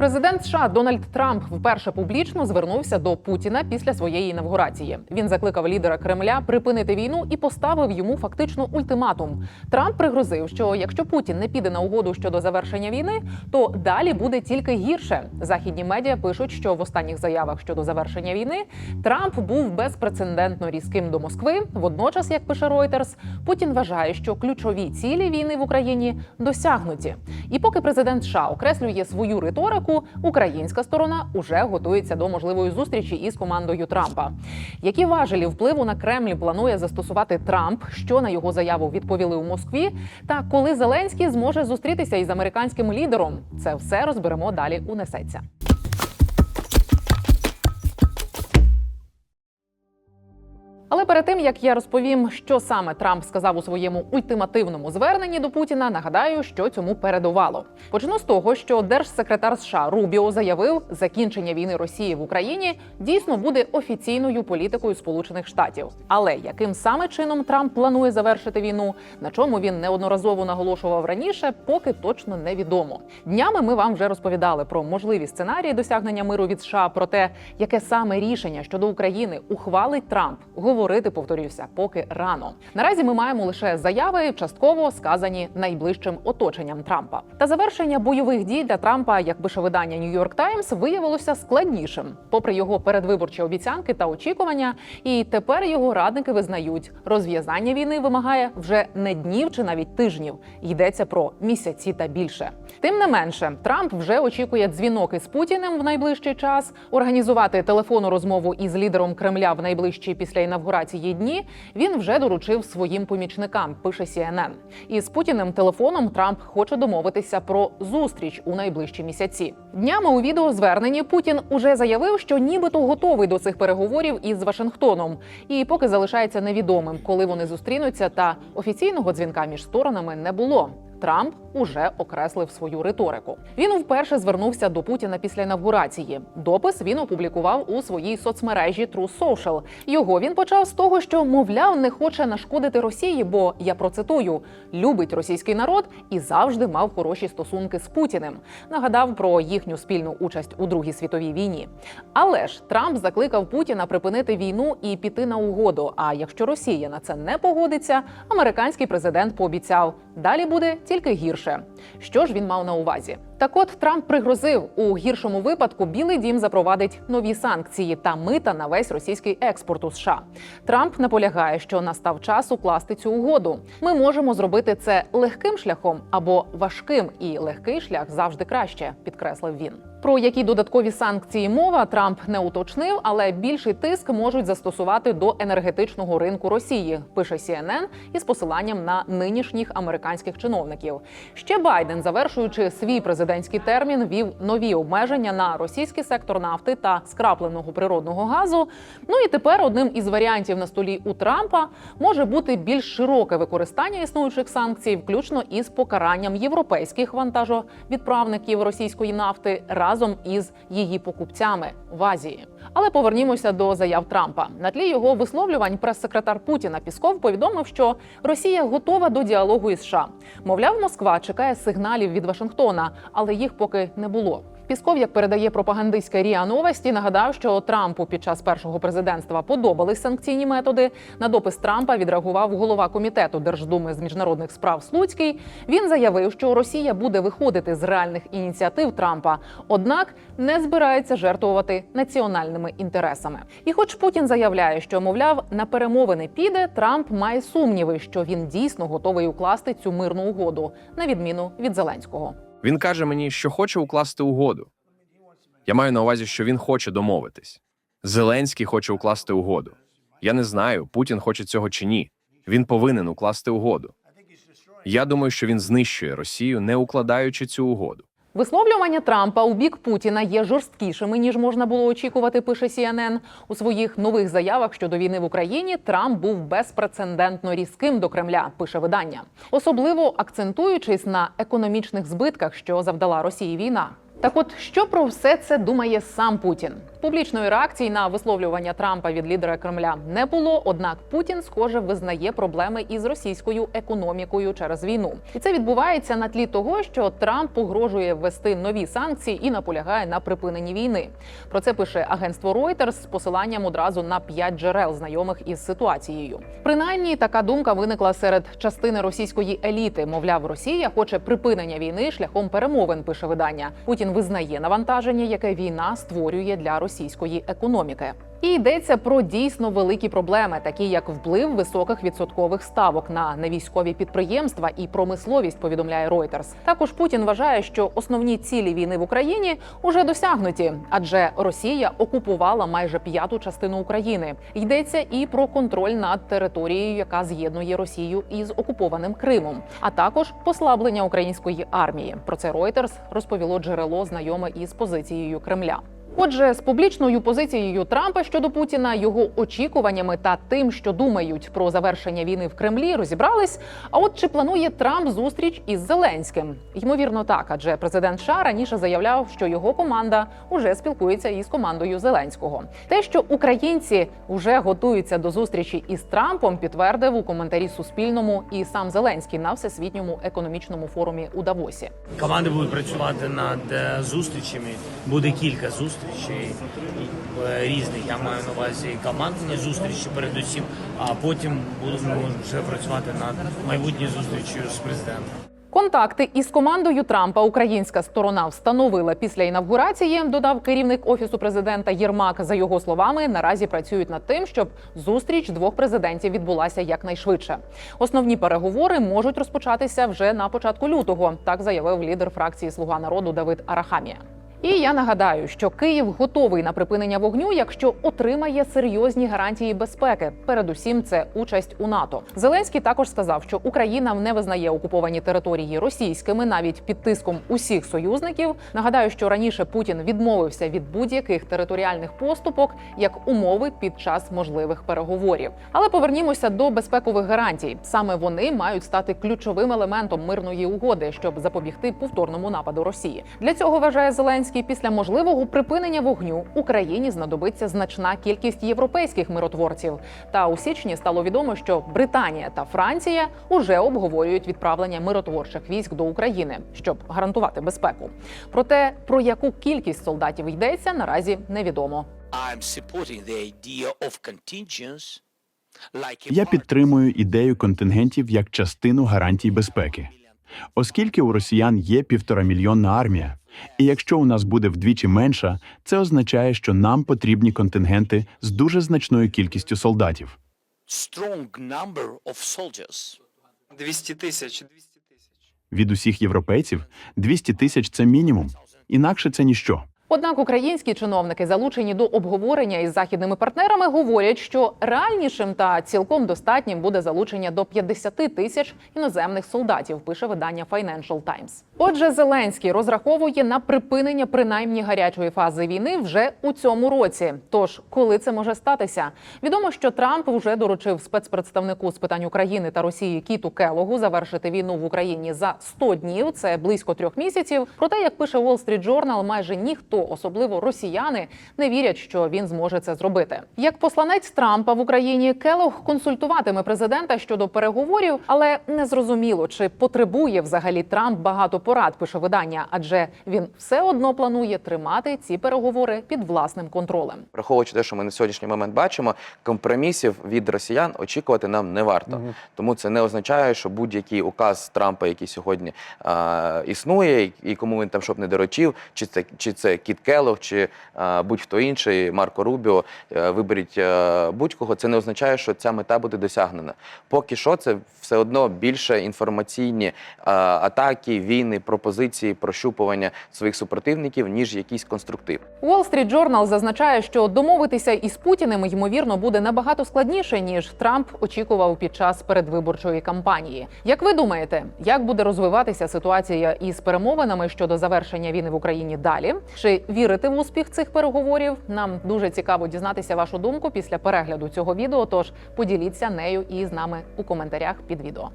Президент США Дональд Трамп вперше публічно звернувся до Путіна після своєї інавгурації. Він закликав лідера Кремля припинити війну і поставив йому фактично ультиматум. Трамп пригрозив, що якщо Путін не піде на угоду щодо завершення війни, то далі буде тільки гірше. Західні медіа пишуть, що в останніх заявах щодо завершення війни Трамп був безпрецедентно різким до Москви. Водночас, як пише Reuters, Путін вважає, що ключові цілі війни в Україні досягнуті. І поки президент США окреслює свою риторику, українська сторона уже готується до можливої зустрічі із командою Трампа. Які важелі впливу на Кремль планує застосувати Трамп? Що на його заяву відповіли у Москві? Та коли Зеленський зможе зустрітися із американським лідером? Це все розберемо далі у перед тим як я розповім, що саме Трамп сказав у своєму ультимативному зверненні до Путіна, нагадаю, що цьому передувало. Почну з того, що держсекретар США Рубіо заявив, закінчення війни Росії в Україні дійсно буде офіційною політикою Сполучених Штатів. Але яким саме чином Трамп планує завершити війну, на чому він неодноразово наголошував раніше, поки точно невідомо. Днями ми вам вже розповідали про можливі сценарії досягнення миру від США, про те, яке саме рішення щодо України ухвалить Трамп. Говорити повторюся, поки рано. Наразі ми маємо лише заяви, частково сказані найближчим оточенням Трампа. Та завершення бойових дій для Трампа, як пише видання York Times, виявилося складнішим, попри його передвиборчі обіцянки та очікування. І тепер його радники визнають, розв'язання війни вимагає вже не днів чи навіть тижнів. Йдеться про місяці та більше. Тим не менше, Трамп вже очікує дзвінок із Путіним в найближчий час, організувати телефонну розмову із лідером Кремля в найближчі після інавгурації дні. Він вже доручив своїм помічникам. Пише CNN. І з Путіним телефоном Трамп хоче домовитися про зустріч у найближчі місяці. Днями у відеозверненні Путін уже заявив, що нібито готовий до цих переговорів із Вашингтоном, і поки залишається невідомим, коли вони зустрінуться, та офіційного дзвінка між сторонами не було. Трамп уже окреслив свою риторику. Він вперше звернувся до Путіна після інавгурації. Допис він опублікував у своїй соцмережі True Social. Його він почав з того, що мовляв не хоче нашкодити Росії, бо я процитую любить російський народ і завжди мав хороші стосунки з Путіним. Нагадав про їхню спільну участь у Другій світовій війні. Але ж Трамп закликав Путіна припинити війну і піти на угоду. А якщо Росія на це не погодиться, американський президент пообіцяв, далі буде тільки гірше. Що ж він мав на увазі? Так от Трамп пригрозив у гіршому випадку Білий Дім запровадить нові санкції та мита на весь російський експорт у США. Трамп наполягає, що настав час укласти цю угоду. Ми можемо зробити це легким шляхом або важким, і легкий шлях завжди краще, підкреслив він. Про які додаткові санкції мова Трамп не уточнив, але більший тиск можуть застосувати до енергетичного ринку Росії. Пише CNN із посиланням на нинішніх американських чиновників. Ще Байден, завершуючи свій президентський термін, вів нові обмеження на російський сектор нафти та скрапленого природного газу. Ну і тепер одним із варіантів на столі у Трампа може бути більш широке використання існуючих санкцій, включно із покаранням європейських вантажовідправників російської нафти разом із її покупцями в Азії. Але повернімося до заяв Трампа. На тлі його висловлювань прес-секретар Путіна Пісков повідомив, що Росія готова до діалогу із США. Мовляв, Москва чекає сигналів від Вашингтона, але їх поки не було. Пісков, як передає пропагандистська Ріа Новості, нагадав, що Трампу під час першого президентства подобались санкційні методи. На допис Трампа відреагував голова комітету Держдуми з міжнародних справ Слуцький. Він заявив, що Росія буде виходити з реальних ініціатив Трампа, однак не збирається жертвувати національними інтересами. І, хоч Путін заявляє, що мовляв на перемовини піде, Трамп має сумніви, що він дійсно готовий укласти цю мирну угоду, на відміну від Зеленського. Він каже мені, що хоче укласти угоду. Я маю на увазі, що він хоче домовитись. Зеленський хоче укласти угоду. Я не знаю, Путін хоче цього чи ні. Він повинен укласти угоду. Я думаю, що він знищує Росію, не укладаючи цю угоду. Висловлювання Трампа у бік Путіна є жорсткішими ніж можна було очікувати. Пише CNN. у своїх нових заявах щодо війни в Україні. Трамп був безпрецедентно різким до Кремля. Пише видання, особливо акцентуючись на економічних збитках, що завдала Росії війна. Так, от що про все це думає сам Путін? Публічної реакції на висловлювання Трампа від лідера Кремля не було. Однак Путін, схоже, визнає проблеми із російською економікою через війну, і це відбувається на тлі того, що Трамп погрожує ввести нові санкції і наполягає на припиненні війни. Про це пише агентство Reuters з посиланням одразу на п'ять джерел, знайомих із ситуацією. Принаймні, така думка виникла серед частини російської еліти. Мовляв, Росія хоче припинення війни шляхом перемовин. Пише видання. Путін визнає навантаження, яке війна створює для російської економіки. І йдеться про дійсно великі проблеми, такі як вплив високих відсоткових ставок на невійськові підприємства і промисловість. Повідомляє Reuters. Також Путін вважає, що основні цілі війни в Україні уже досягнуті, адже Росія окупувала майже п'яту частину України. Йдеться і про контроль над територією, яка з'єднує Росію із окупованим Кримом, а також послаблення української армії. Про це Reuters розповіло джерело знайоме із позицією Кремля. Отже, з публічною позицією Трампа щодо Путіна, його очікуваннями та тим, що думають про завершення війни в Кремлі, розібрались. А от чи планує Трамп зустріч із Зеленським? Ймовірно, так, адже президент США раніше заявляв, що його команда уже спілкується із командою Зеленського. Те, що українці вже готуються до зустрічі із Трампом, підтвердив у коментарі Суспільному і сам Зеленський на всесвітньому економічному форумі у Давосі. Команди будуть працювати над е, зустрічами. Буде кілька зустрічей е, різних. Я маю на увазі командні зустрічі передусім, а потім будемо вже працювати над майбутньою зустрічю з президентом. Контакти із командою Трампа українська сторона встановила після інавгурації. Додав керівник офісу президента Єрмак. За його словами, наразі працюють над тим, щоб зустріч двох президентів відбулася якнайшвидше. Основні переговори можуть розпочатися вже на початку лютого. Так заявив лідер фракції Слуга народу Давид Арахамія. І я нагадаю, що Київ готовий на припинення вогню, якщо отримає серйозні гарантії безпеки. Передусім, це участь у НАТО. Зеленський також сказав, що Україна не визнає окуповані території російськими навіть під тиском усіх союзників. Нагадаю, що раніше Путін відмовився від будь-яких територіальних поступок як умови під час можливих переговорів. Але повернімося до безпекових гарантій. Саме вони мають стати ключовим елементом мирної угоди, щоб запобігти повторному нападу Росії. Для цього вважає Зеленський. Після можливого припинення вогню Україні знадобиться значна кількість європейських миротворців. Та у січні стало відомо, що Британія та Франція уже обговорюють відправлення миротворчих військ до України, щоб гарантувати безпеку. Проте про яку кількість солдатів йдеться наразі невідомо. Я підтримую ідею контингентів як частину гарантій безпеки, оскільки у росіян є півтора мільйонна армія. І якщо у нас буде вдвічі менша, це означає, що нам потрібні контингенти з дуже значною кількістю солдатів. strong number of soldiers. 200 тисяч. 200 тисяч. Від усіх європейців 200 тисяч це мінімум. Інакше це ніщо. Однак українські чиновники, залучені до обговорення із західними партнерами, говорять, що реальнішим та цілком достатнім буде залучення до 50 тисяч іноземних солдатів. Пише видання Financial Times. Отже, Зеленський розраховує на припинення принаймні гарячої фази війни вже у цьому році. Тож, коли це може статися, відомо, що Трамп вже доручив спецпредставнику з питань України та Росії Кіту Келогу завершити війну в Україні за 100 днів. Це близько трьох місяців. Проте, як пише Wall Street Journal, майже ніхто, особливо росіяни, не вірять, що він зможе це зробити. Як посланець Трампа в Україні Келог консультуватиме президента щодо переговорів, але не зрозуміло, чи потребує взагалі Трамп багато порад. Пише видання, адже він все одно планує тримати ці переговори під власним контролем. Враховуючи те, що ми на сьогоднішній момент бачимо, компромісів від росіян очікувати нам не варто. Тому це не означає, що будь-який указ Трампа, який сьогодні а, існує, і- і кому він там щоб не доручив, чи це чи це Кіт Келлог, чи будь-хто інший, Марко Рубіо, е, виберіть е, будь-кого, це не означає, що ця мета буде досягнена. Поки що, це все одно більше інформаційні атаки, війни, пропозиції, прощупування своїх супротивників, ніж якийсь конструктив. Wall Street Journal зазначає, що домовитися із Путіним ймовірно буде набагато складніше ніж Трамп очікував під час передвиборчої кампанії. Як ви думаєте, як буде розвиватися ситуація із перемовинами щодо завершення війни в Україні далі? Чи вірите в успіх цих переговорів? Нам дуже цікаво дізнатися вашу думку після перегляду цього відео. Тож поділіться нею і з нами у коментарях під відео.